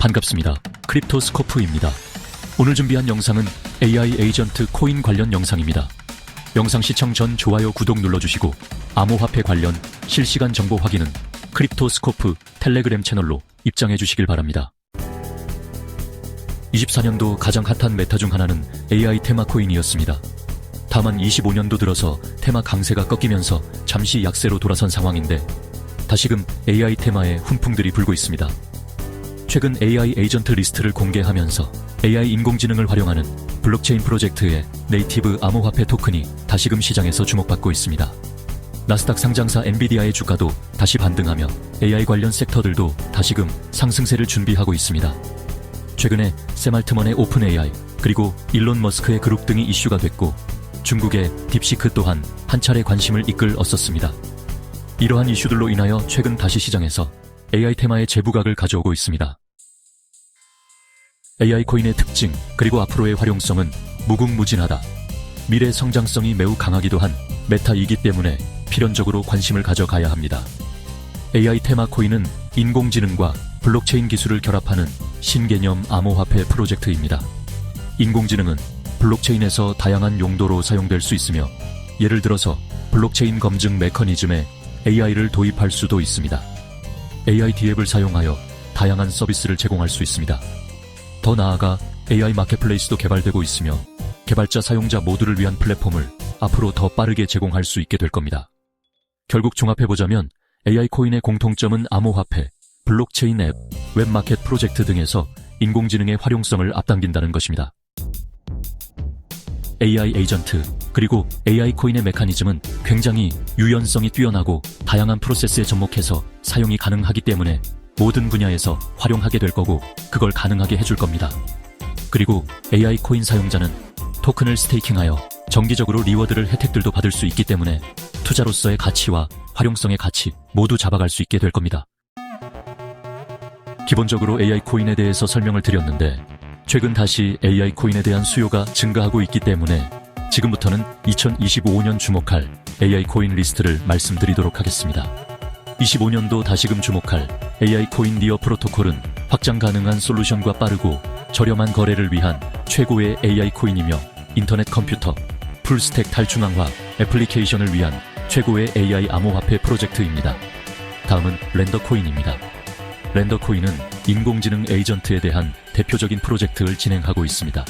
반갑습니다. 크립토스코프입니다. 오늘 준비한 영상은 AI 에이전트 코인 관련 영상입니다. 영상 시청 전 좋아요, 구독 눌러주시고 암호화폐 관련 실시간 정보 확인은 크립토스코프 텔레그램 채널로 입장해 주시길 바랍니다. 24년도 가장 핫한 메타 중 하나는 AI 테마 코인이었습니다. 다만 25년도 들어서 테마 강세가 꺾이면서 잠시 약세로 돌아선 상황인데 다시금 AI 테마에 훈풍들이 불고 있습니다. 최근 AI 에이전트 리스트를 공개하면서 AI 인공지능을 활용하는 블록체인 프로젝트의 네이티브 암호화폐 토큰이 다시금 시장에서 주목받고 있습니다. 나스닥 상장사 엔비디아의 주가도 다시 반등하며 AI 관련 섹터들도 다시금 상승세를 준비하고 있습니다. 최근에 샘 알트먼의 오픈 AI 그리고 일론 머스크의 그룹 등이 이슈가 됐고 중국의 딥시크 또한 한 차례 관심을 이끌었었습니다. 이러한 이슈들로 인하여 최근 다시 시장에서 AI 테마의 재부각을 가져오고 있습니다. AI 코인의 특징 그리고 앞으로의 활용성은 무궁무진하다. 미래 성장성이 매우 강하기도 한 메타이기 때문에 필연적으로 관심을 가져가야 합니다. AI 테마 코인은 인공지능과 블록체인 기술을 결합하는 신개념 암호화폐 프로젝트입니다. 인공지능은 블록체인에서 다양한 용도로 사용될 수 있으며 예를 들어서 블록체인 검증 메커니즘에 AI를 도입할 수도 있습니다. AI 디앱을 사용하여 다양한 서비스를 제공할 수 있습니다. 더 나아가 AI 마켓플레이스도 개발되고 있으며 개발자 사용자 모두를 위한 플랫폼을 앞으로 더 빠르게 제공할 수 있게 될 겁니다. 결국 종합해보자면 AI 코인의 공통점은 암호화폐, 블록체인 앱, 웹마켓 프로젝트 등에서 인공지능의 활용성을 앞당긴다는 것입니다. AI 에이전트, 그리고 AI 코인의 메커니즘은 굉장히 유연성이 뛰어나고 다양한 프로세스에 접목해서 사용이 가능하기 때문에 모든 분야에서 활용하게 될 거고 그걸 가능하게 해줄 겁니다. 그리고 AI 코인 사용자는 토큰을 스테이킹하여 정기적으로 리워드를 혜택들도 받을 수 있기 때문에 투자로서의 가치와 활용성의 가치 모두 잡아갈 수 있게 될 겁니다. 기본적으로 AI 코인에 대해서 설명을 드렸는데 최근 다시 AI 코인에 대한 수요가 증가하고 있기 때문에 지금부터는 2025년 주목할 AI 코인 리스트를 말씀드리도록 하겠습니다. 25년도 다시금 주목할 AI 코인 니어 프로토콜은 확장 가능한 솔루션과 빠르고 저렴한 거래를 위한 최고의 AI 코인이며 인터넷 컴퓨터, 풀스택 탈중앙화 애플리케이션을 위한 최고의 AI 암호화폐 프로젝트입니다. 다음은 렌더 코인입니다. 렌더 코인은 인공지능 에이전트에 대한 대표적인 프로젝트를 진행하고 있습니다.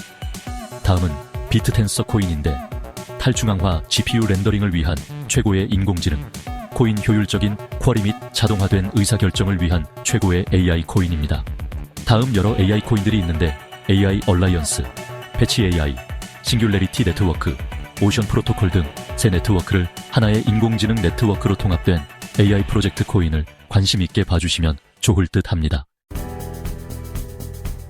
다음은 비트 텐서 코인인데 탈중앙화 GPU 렌더링을 위한 최고의 인공지능, 코인 효율적인 쿼리 및 자동화된 의사결정을 위한 최고의 AI 코인입니다. 다음 여러 AI 코인들이 있는데 AI 얼라이언스, 패치 AI, 싱귤레리티 네트워크, 오션 프로토콜 등새 네트워크를 하나의 인공지능 네트워크로 통합된 AI 프로젝트 코인을 관심 있게 봐주시면 좋을 듯 합니다.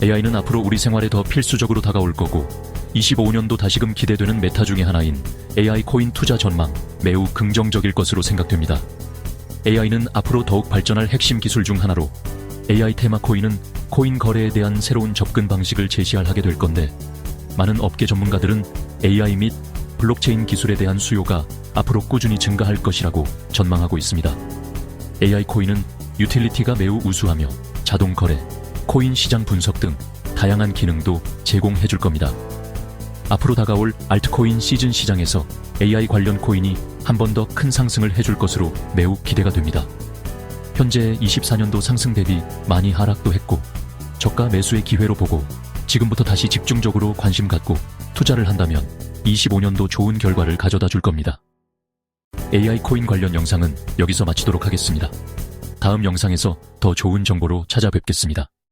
AI는 앞으로 우리 생활에 더 필수적으로 다가올 거고 25년도 다시금 기대되는 메타 중의 하나인 AI 코인 투자 전망 매우 긍정적일 것으로 생각됩니다. AI는 앞으로 더욱 발전할 핵심 기술 중 하나로 AI 테마 코인은 코인 거래에 대한 새로운 접근 방식을 제시하게 될 건데 많은 업계 전문가들은 AI 및 블록체인 기술에 대한 수요가 앞으로 꾸준히 증가할 것이라고 전망하고 있습니다. AI 코인은 유틸리티가 매우 우수하며 자동 거래, 코인 시장 분석 등 다양한 기능도 제공해 줄 겁니다. 앞으로 다가올 알트코인 시즌 시장에서 AI 관련 코인이 한 번 더 큰 상승을 해줄 것으로 매우 기대가 됩니다. 현재 24년도 상승 대비 많이 하락도 했고 저가 매수의 기회로 보고 지금부터 다시 집중적으로 관심 갖고 투자를 한다면 25년도 좋은 결과를 가져다 줄 겁니다. AI 코인 관련 영상은 여기서 마치도록 하겠습니다. 다음 영상에서 더 좋은 정보로 찾아뵙겠습니다.